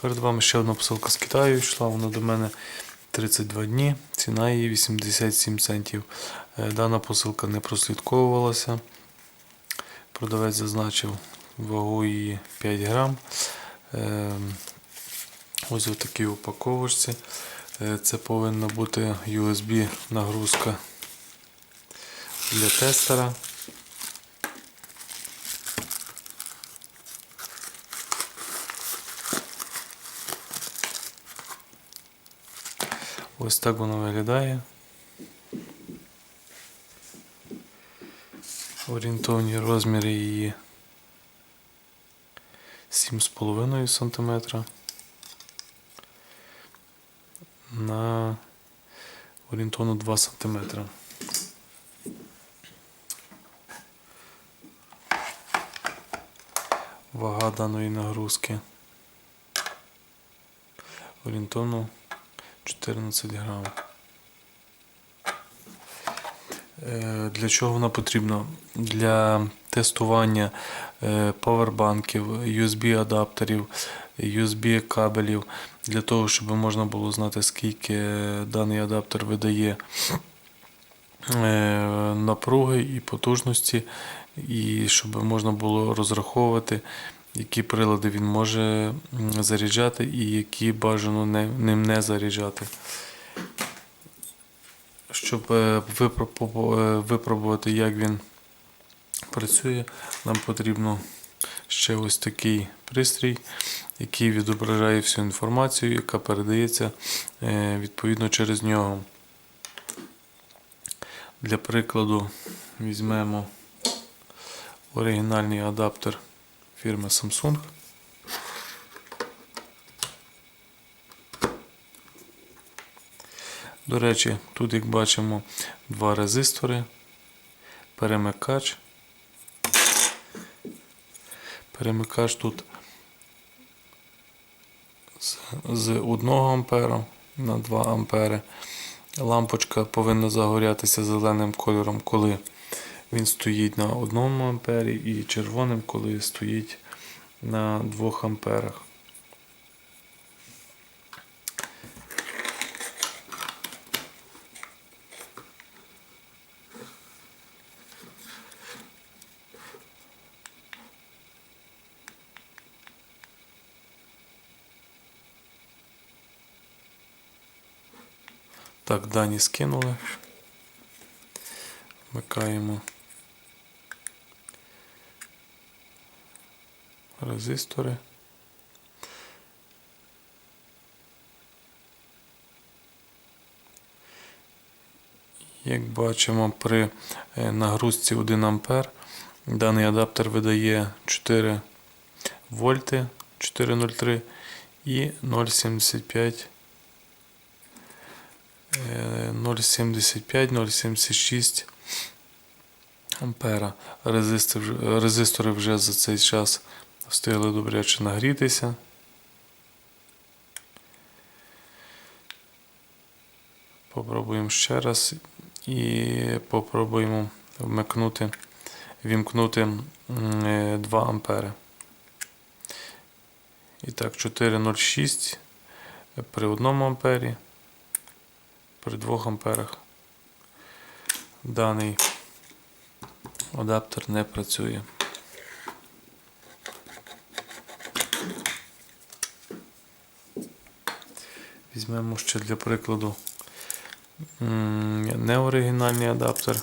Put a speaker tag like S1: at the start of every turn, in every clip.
S1: Перед вами ще одна посилка з Китаю. Йшла вона до мене 32 дні. Ціна її 87 центів. Е, Дана посилка не прослідковувалася. Продавець зазначив вагу її 5 грам. Е, Ось в такій упаковочці. Е, Це повинна бути USB нагрузка для тестера. Ось так воно виглядає. Орієнтовні розміри її 7,5 см на орієнтовно 2 см. Вага даної нагрузки орієнтовно 14 грам. Е, Для чого вона потрібна? Для тестування е, павербанків, USB-адаптерів, USB-кабелів, для того, щоб можна було знати, скільки даний адаптер видає е, напруги і потужності, і щоб можна було розраховувати, які прилади він може заряджати і які бажано ним не заряджати. Щоб е, е, випробувати, як він працює, нам потрібно ще ось такий пристрій, який відображає всю інформацію, яка передається е, відповідно через нього. Для прикладу візьмемо оригінальний адаптер фірми Samsung. До речі, тут, як бачимо, два резистори, перемикач. Перемикач тут з, з 1 ампера на 2 ампери. Лампочка повинна загорятися зеленим кольором, коли він стоїть на 1 ампері, і червоним, коли стоїть на 2 амперах. Так, дані скинули. Вмикаємо резистори. Як бачимо, при е, нагрузці 1 А даний адаптер видає 4 вольти 403 і 0,75 е, 0,75-0,76 ампера. Резистор, резистори вже за цей час встигли добряче нагрітися. Попробуємо ще раз і попробуємо вмикнути, вімкнути е, 2 ампери. І так, 4,06 при 1 ампері, при 2 амперах даний адаптер не працює. Візьмемо ще для прикладу неоригінальний адаптер,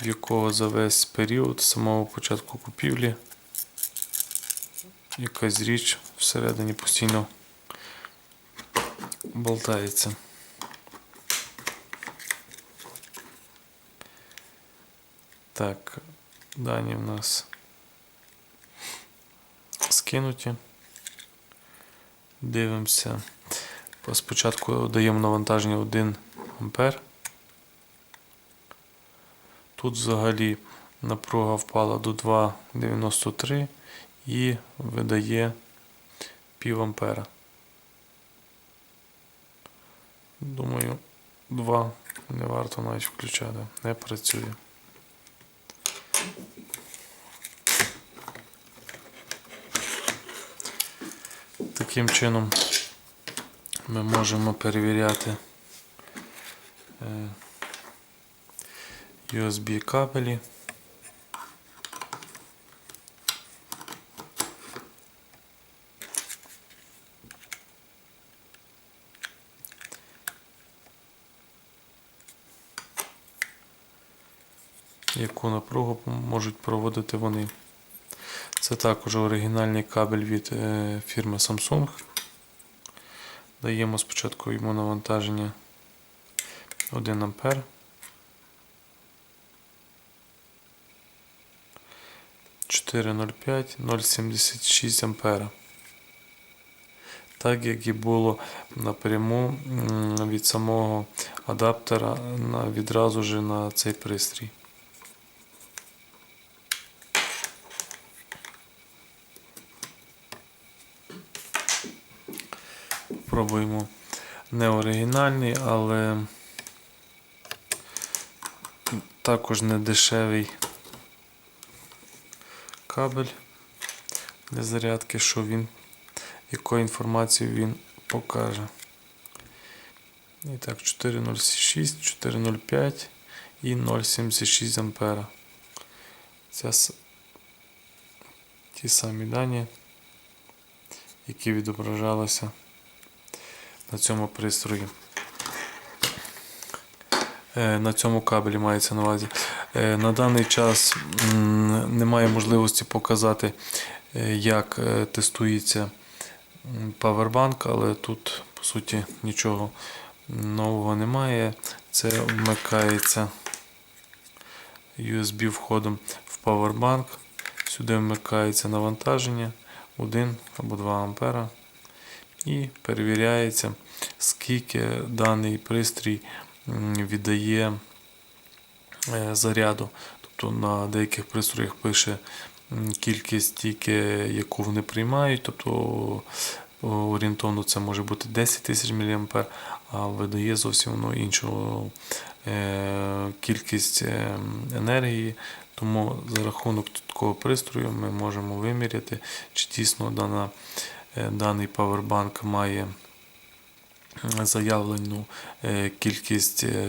S1: в якого за весь період з самого початку купівлі якась річ всередині постійно болтається. Так, дані в нас скинуті. Дивимося. Спочатку даємо навантаження 1 ампер. Тут взагалі напруга впала до 2,93 і видає пів ампера. Думаю, 2 не варто навіть включати, не працює. Таким чином ми можемо перевіряти е, USB кабелі. Яку напругу можуть проводити вони. Це також оригінальний кабель від е, фірми Samsung. Даємо спочатку йому навантаження 1 ампер. Чотири ноль п'ять, ноль сімдесят шість ампера. Так як і було напряму від самого адаптера відразу же на цей пристрій. Пробуємо не оригінальний, але також не дешевий кабель для зарядки, що він, яку інформацію він покаже. І так, 406, 405 і 0,76 ампера. Це ті самі дані, які відображалися на цьому пристрої. Е, На цьому кабелі мається на увазі. Е, На даний час немає можливості показати, е, як тестується павербанк, але тут по суті нічого нового немає. Це вмикається USB входом в павербанк. Сюди вмикається навантаження 1 або 2 ампера і перевіряється, скільки даний пристрій віддає е, заряду. Тобто на деяких пристроях пише кількість тільки, яку вони приймають, тобто орієнтовно це може бути 10 тисяч мА, а видає зовсім воно іншу е, кількість е, енергії. Тому за рахунок такого пристрою ми можемо виміряти, чи дійсно дана, даний павербанк має заявлену е, кількість е,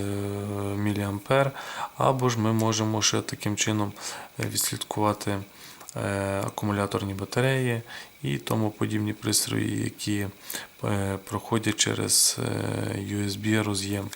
S1: міліампер, або ж ми можемо ще таким чином е, відслідкувати е, акумуляторні батареї і тому подібні пристрої, які е, проходять через е, USB роз'єм.